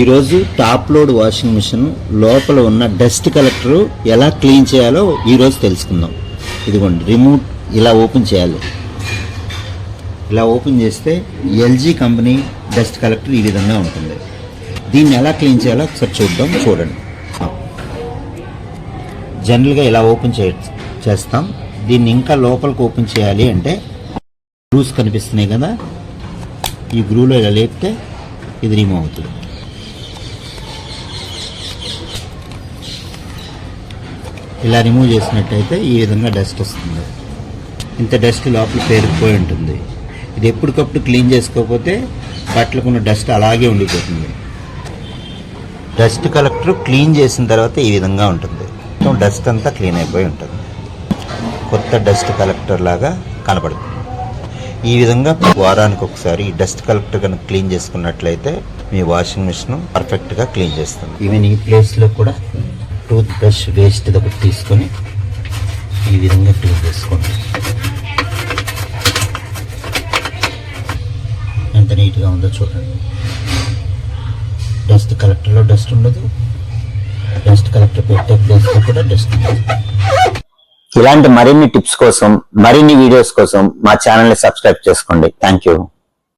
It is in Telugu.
ఈరోజు టాప్ లోడ్ వాషింగ్ మిషన్ లోపల ఉన్న డస్ట్ కలెక్టర్ ఎలా క్లీన్ చేయాలో ఈరోజు తెలుసుకుందాం. ఇదిగోండి రిమోట్ ఇలా ఓపెన్ చేయాలి. ఇలా ఓపెన్ చేస్తే ఎల్జీ కంపెనీ డస్ట్ కలెక్టర్ ఈ విధంగా ఉంటుంది. దీన్ని ఎలా క్లీన్ చేయాలో ఒకసారి చూద్దాం చూడండి. జనరల్గా ఇలా ఓపెన్ చే చేస్తాం. దీన్ని ఇంకా లోపలికి ఓపెన్ చేయాలి అంటే గ్రూస్ కనిపిస్తున్నాయి కదా ఈ గ్రూలో ఇలా లేపితే ఇది రిమూవ్ అవుతుంది. ఇలా రిమూవ్ చేసినట్టయితే ఈ విధంగా డస్ట్ వస్తుంది. ఇంత డస్ట్ లోపల పేరుకుపోయి ఉంటుంది. ఇది ఎప్పటికప్పుడు క్లీన్ చేసుకోకపోతే బట్టలకున్న డస్ట్ అలాగే ఉండిపోతుంది. డస్ట్ కలెక్టర్ క్లీన్ చేసిన తర్వాత ఈ విధంగా ఉంటుంది. మొత్తం డస్ట్ అంతా క్లీన్ అయిపోయి ఉంటుంది. కొత్త డస్ట్ కలెక్టర్ లాగా కనపడుతుంది ఈ విధంగా వారానికి ఒకసారి ఈ డస్ట్ కలెక్టర్ కనుక క్లీన్ చేసుకున్నట్లయితే మీ వాషింగ్ మిషన్ పర్ఫెక్ట్గా క్లీన్ చేస్తుంది. ఈవెన్ ఈ ప్లేస్లో కూడా టూత్ బ్రష్ వేస్ట్ ఒకటి తీసుకొని ఈ విధంగా క్లీన్ చేసుకోండి. ఎంత నీట్గా ఉందో చూడండి. డస్ట్ కలెక్టర్లో డస్ట్ ఉండదు. డస్ట్ కలెక్టర్ పెట్టే ప్లేస్లో కూడా డస్ట్ ఉండదు. ఇలాంటి మరిన్ని టిప్స్ కోసం మరిన్ని వీడియోస్ కోసం మా ఛానల్ని సబ్స్క్రైబ్ చేసుకోండి. Thank you